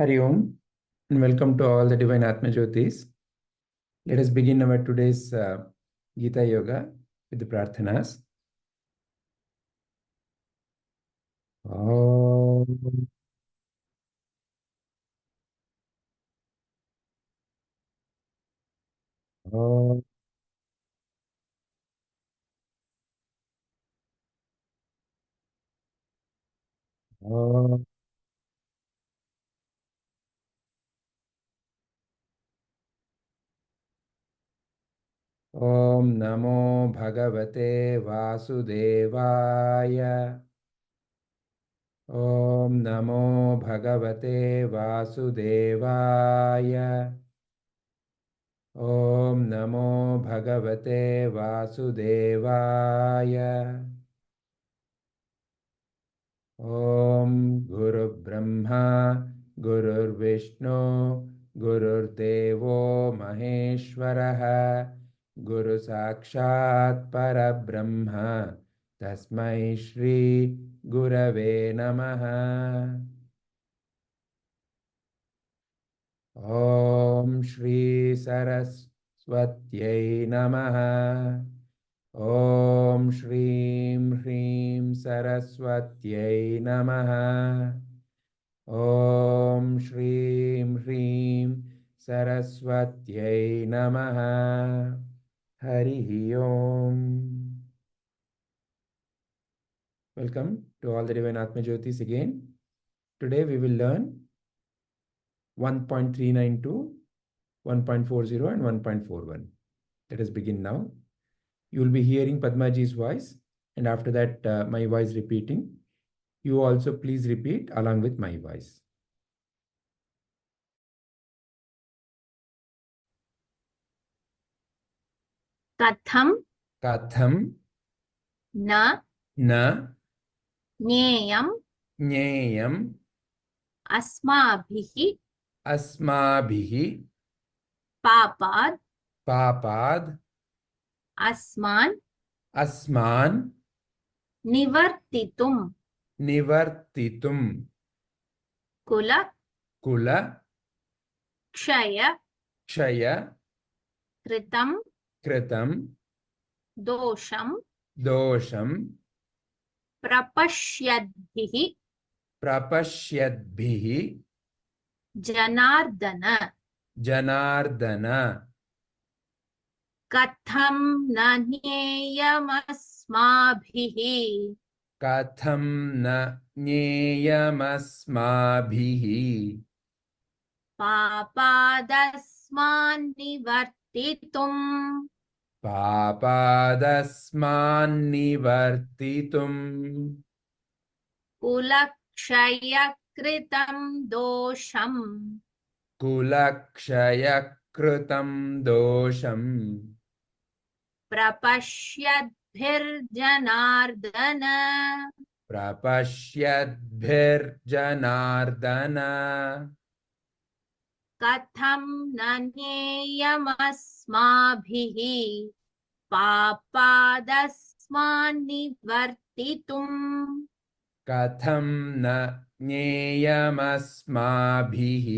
Hari Om, and welcome to all the Divine Atma Jyotis. Let us begin our today's uh, Gita Yoga with the prarthanas. Om. Om. Om. ॐ नमो भगवते वासुदेवाय। ॐ नमो भगवते वासुदेवाय। ॐ नमो भगवते वासुदेवाय। ॐ गुरुब्रह्मा गुरुर्विष्णु, गुरुर्देवो महेश्वरः। गुरु साक्षात् परब्रह्म। तस्मै श्री गुरवे नमः। ॐ श्री सरस्वत्यै नमः। ॐ श्रीं ह्रीं सरस्वत्यै नमः। ॐ श्रीं ह्रीं सरस्वत्यै नमः Hari Om. Welcome to all the Divine Atma Jyotis again. Today we will learn 1.392, 1.40 and 1.41. Let us begin now. You will be hearing Padmaji's voice and after that uh, my voice repeating. You also please repeat along with my voice. कथं कथम न न ज्ञेयम् ज्ञेयम् अस्माभिः अस्माभिः पापाद् पापाद् अस्मान् अस्मान् निवर्तितुं निवर्तितुं कुल कुल क्षय क्षय कृतं कृतं दोषं दोषं प्रपश्यद्भिः। प्रपश्यद्भिः। जनार्दन। जनार्दन। कथं न ज्ञेयमस्माभिः? कथं न ज्ञेयमस्माभिः? पापादस्मान् निवर्तितुं पापादस्मान्निवर्तितुं कुलक्षयकृतं दोषम्। कुलक्षयकृतं दोषम्। प्रपश्यद्भिर्जनार्दन। प्रपश्यद्भिर्जनार्दन कथं न ज्ञेयमस्माभिः पापादस्मान्निवर्तितुम् कथं न ज्ञेयमस्माभिः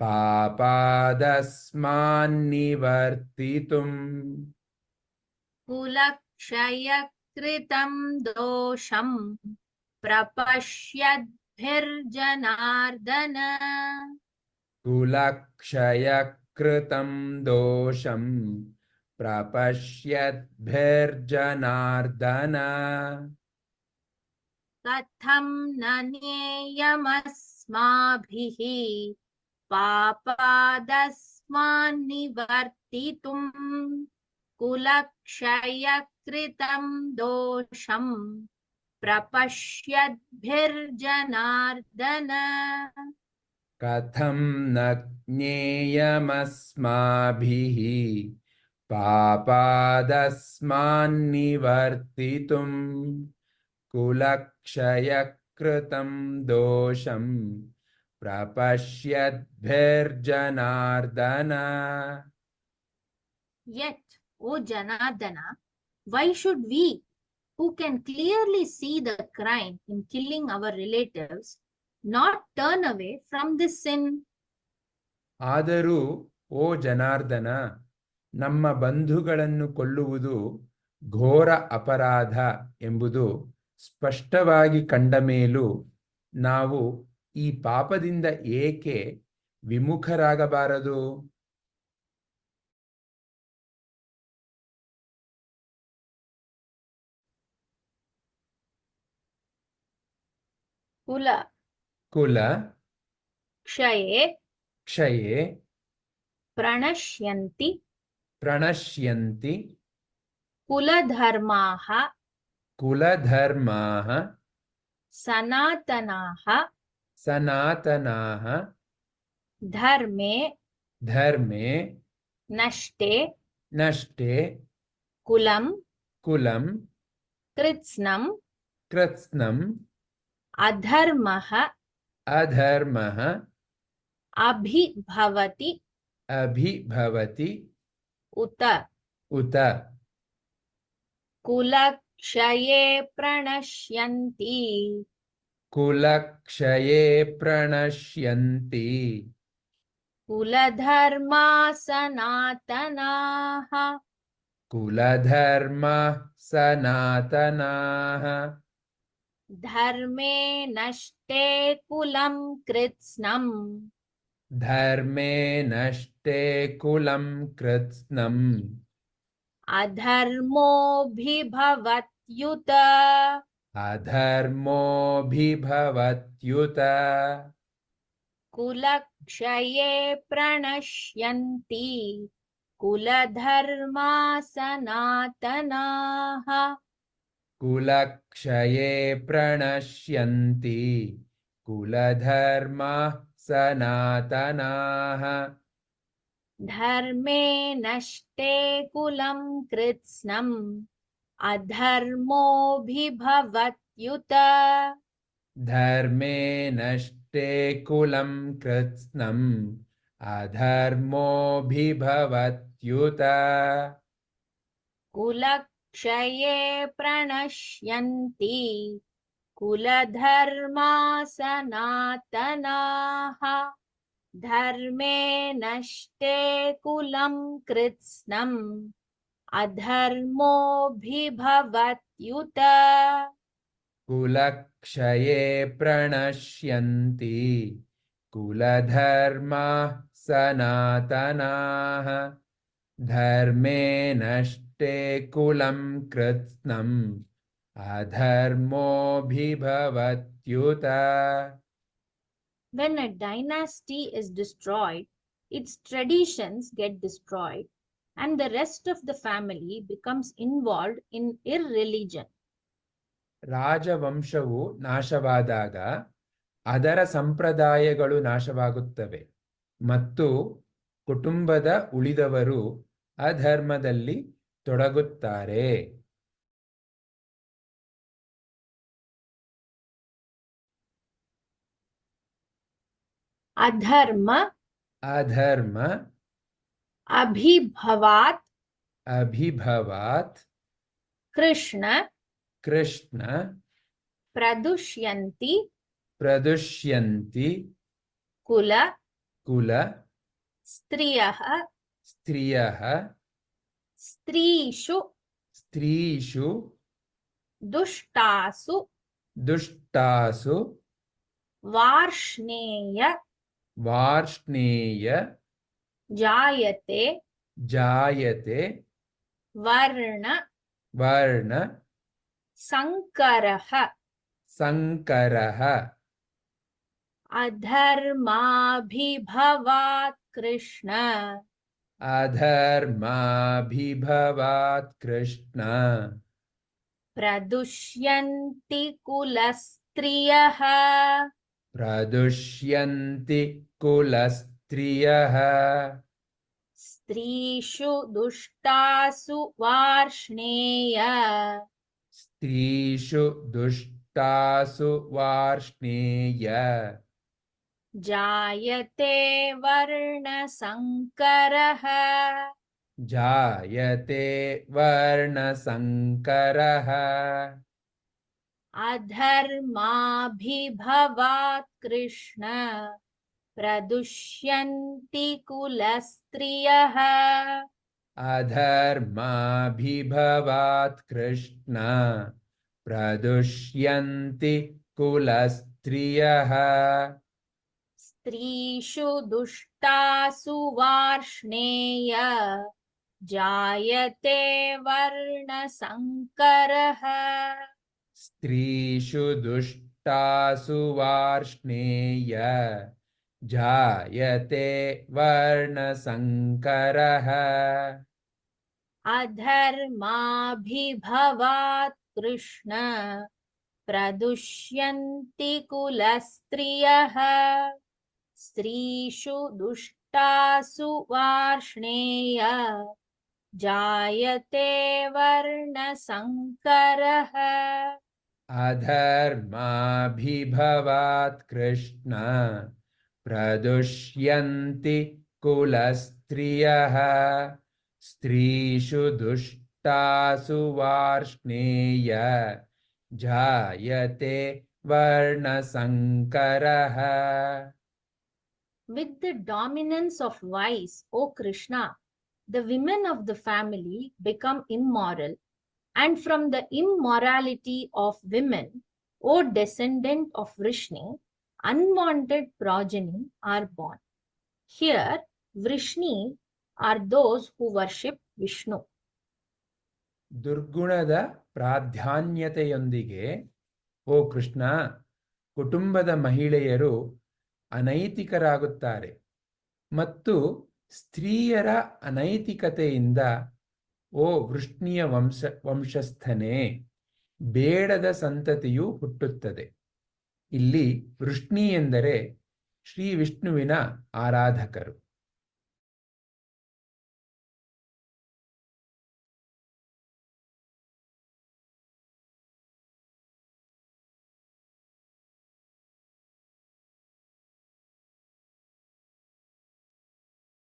पापादस्मान्निवर्तितुम्। कुलक्षयकृतं दोषम्। प्रपश्यद्भिर्जनार्दन। कुलक्षयकृतं दोषं प्रपश्यद्भिर्जनार्दन। कथं न ज्ञेयमस्माभिः पापादस्मान्निवर्तितुम् कुलक्षयकृतं दोषं प्रपश्यद्भिर्जनार्दन। कथं न ज्ञेयमस्माभिः पापादस्मान्निवर्तितुं कुलक्षयकृतं दोषं प्रपश्यद्भिर्जनार्दन Yet, O Janardana, why should we, who can clearly see the crime in killing our relatives, not turn away from this sin. ಆದರೂ ಓ ಜನಾರ್ದನ ನಮ್ಮ ಬಂಧುಗಳನ್ನು ಕೊಲ್ಲುವುದು ಘೋರ ಅಪರಾಧ ಎಂಬುದು ಸ್ಪಷ್ಟವಾಗಿ ಕಂಡ ಮೇಲೂ ನಾವು ಈ ಪಾಪದಿಂದ ಏಕೆ ವಿಮುಖರಾಗಬಾರದು Kula कुल क्षये क्षये प्रणश्यन्ति। प्रणश्यन्ति। कुलधर्माः। कुलधर्माः। सनातनाः। सनातनाः। धर्मे। धर्मे। नष्टे। नष्टे। कुलं कुलं कृत्स्नं कृत्स्नम्। अधर्मः। अधर्मः अभिभवति। अभिभवति। उत। उत। कुलक्षये प्रणश्यन्ति। कुलक्षये प्रणश्यन्ति। कुलधर्मा सनातनाः कुलधर्मा सनातनाः धर्मे नष्टे कुलं कृत्स्नम्। धर्मे नष्टे कुलं कृत्स्नम्। अधर्मोऽभिभवत्युत। अधर्मोऽभिभवत्युत। कुलक्षये प्रणश्यन्ति। कुलधर्मा सनातनाः कुलक्षये प्रणश्यन्ति। कुलधर्मः सनातनाः। धर्मे नष्टे कुलं कृत्स्नम् अधर्मोऽभिभवत्युत। धर्मे नष्टे कुलं कृत्स्नम् अधर्मोऽभिभवत्युत। कुलक्षये प्रणश्यन्ति कुलधर्मा सनातनाः धर्मे नष्टे कुलं कृत्स्नम् अधर्मोऽभिभवत्युत। कुलक्षये प्रणश्यन्ति कुलधर्मः सनातनाः धर्मे नष्टे कुलं कृत्स्नम् अधर्मोऽभिभवत्युत When a dynasty is destroyed, its traditions get destroyed, and the rest of the family becomes involved in irreligion. ರಾಜವಂಶವು ನಾಶವಾದಾಗ ಅದರ ಸಂಪ್ರದಾಯಗಳು ನಾಶವಾಗುತ್ತವೆ ಮತ್ತು ಕುಟುಂಬದ ಉಳಿದವರು ಅಧರ್ಮದಲ್ಲಿ ತೊಡಗುತ್ತಾರೆ Adharma ಅಧರ್ಮ abhibhavat ಅಭಿಭವಾತ್ Krishna Krishna pradushyanti ಪ್ರದುಷ್ಯಂತಿ kula ಕುಲ striyah ಸ್ತ್ರಿಯಃ स्त्रीषु स्त्रीषु दुष्टासु दुष्टासु वार्ष्णेय वार्ष्णेय जायते जायते वर्ण वर्ण सङ्करः सङ्करः अधर्माभिभवात् कृष्ण अधर्माभिभवात् कृष्ण। प्रदुष्यन्ति कुलस्त्रियः। प्रदुष्यन्ति कुलस्त्रियः। स्त्रीषु दुष्टासु वार्ष्णेय। स्त्रीषु दुष्टासु वार्ष्णेय जायते वर्णसङ्करः जायते वर्णसङ्करः अधर्माभिभवात् कृष्ण प्रदुष्यन्ति कुलस्त्रियः। अधर्माभिभवात् कृष्ण प्रदुष्यन्ति कुलस्त्रियः स्त्रीषु दुष्टासु वार्ष्णेय जायते वर्णसङ्करः। स्त्रीषु दुष्टासु वार्ष्णेय जायते वर्णसङ्करः। अधर्माभिभवात् कृष्ण प्रदुष्यन्ति कुलस्त्रियः स्त्रीषु दुष्टासु वार्ष्णेय। जायते वर्णसङ्करः अधर्माभिभवात् कृष्ण। प्रदुष्यन्ति कुलस्त्रियः। स्त्रीषु दुष्टासु वार्ष्णेय। जायते वर्णसङ्करः With the dominance of vice, O Krishna, the women of the family become immoral, and from the immorality of women, O descendant of Vrishni, unwanted progeny are born. Here, Vrishni are those who worship Vishnu. ದುರ್ಗುಣದ ಪ್ರಾಧಾನ್ಯತೆಯೊಂದಿಗೆ ಓ ಕೃಷ್ಣ ಕುಟುಂಬದ ಮಹಿಳೆಯರು ಅನೈತಿಕರಾಗುತ್ತಾರೆ. ಮತ್ತು ಸ್ತ್ರೀಯರ ಅನೈತಿಕತೆಯಿಂದ, ಓ ವೃಷ್ಣಿಯ ವಂಶ, ವಂಶಸ್ಥನೇ, ಬೇಡದ ಸಂತತಿಯು ಹುಟ್ಟುತ್ತದೆ. ಇಲ್ಲಿ ವೃಷ್ಣಿ ಎಂದರೆ ಶ್ರೀ ವಿಷ್ಣುವಿನ ಆರಾಧಕರು.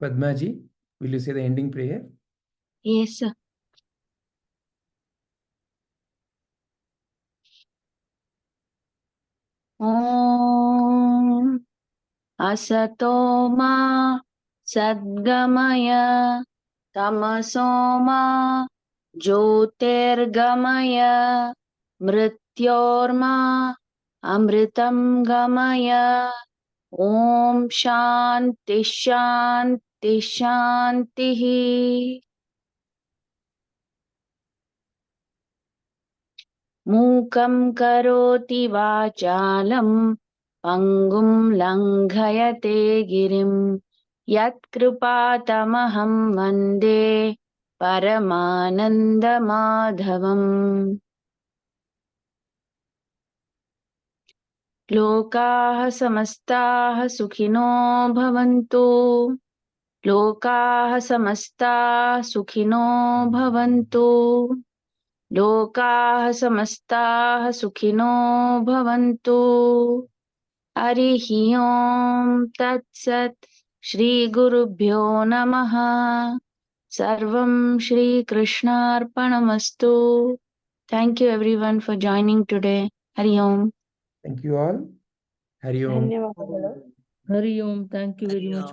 Padmaji, will you say the ending prayer? Yes, sir. ॐ असतो मा सद्गमय तमसो मा ज्योतिर्गमय मृत्योर्मा अमृतं गमय ॐ शान्ति शान्ति శాంతి శాంతి మూకం కరోతి వాచాలం పంగుం లంఘయతే గిరిం యత్కృపాతమహం వందే పరమానందమాధవం. లోకాः సమస్తాः సుఖినో భవంతు. लोका समस्ता सुखिनो भवन्तु। लोका समस्ता सुखिनो भवन्तु। हरिः ओम् तत्सत् श्रीगुरुभ्यो नमः। सर्वं श्रीकृष्णार्पणमस्तु। Thank you everyone for joining today Hari Om thank you all Hari Om Hari Om thank you very much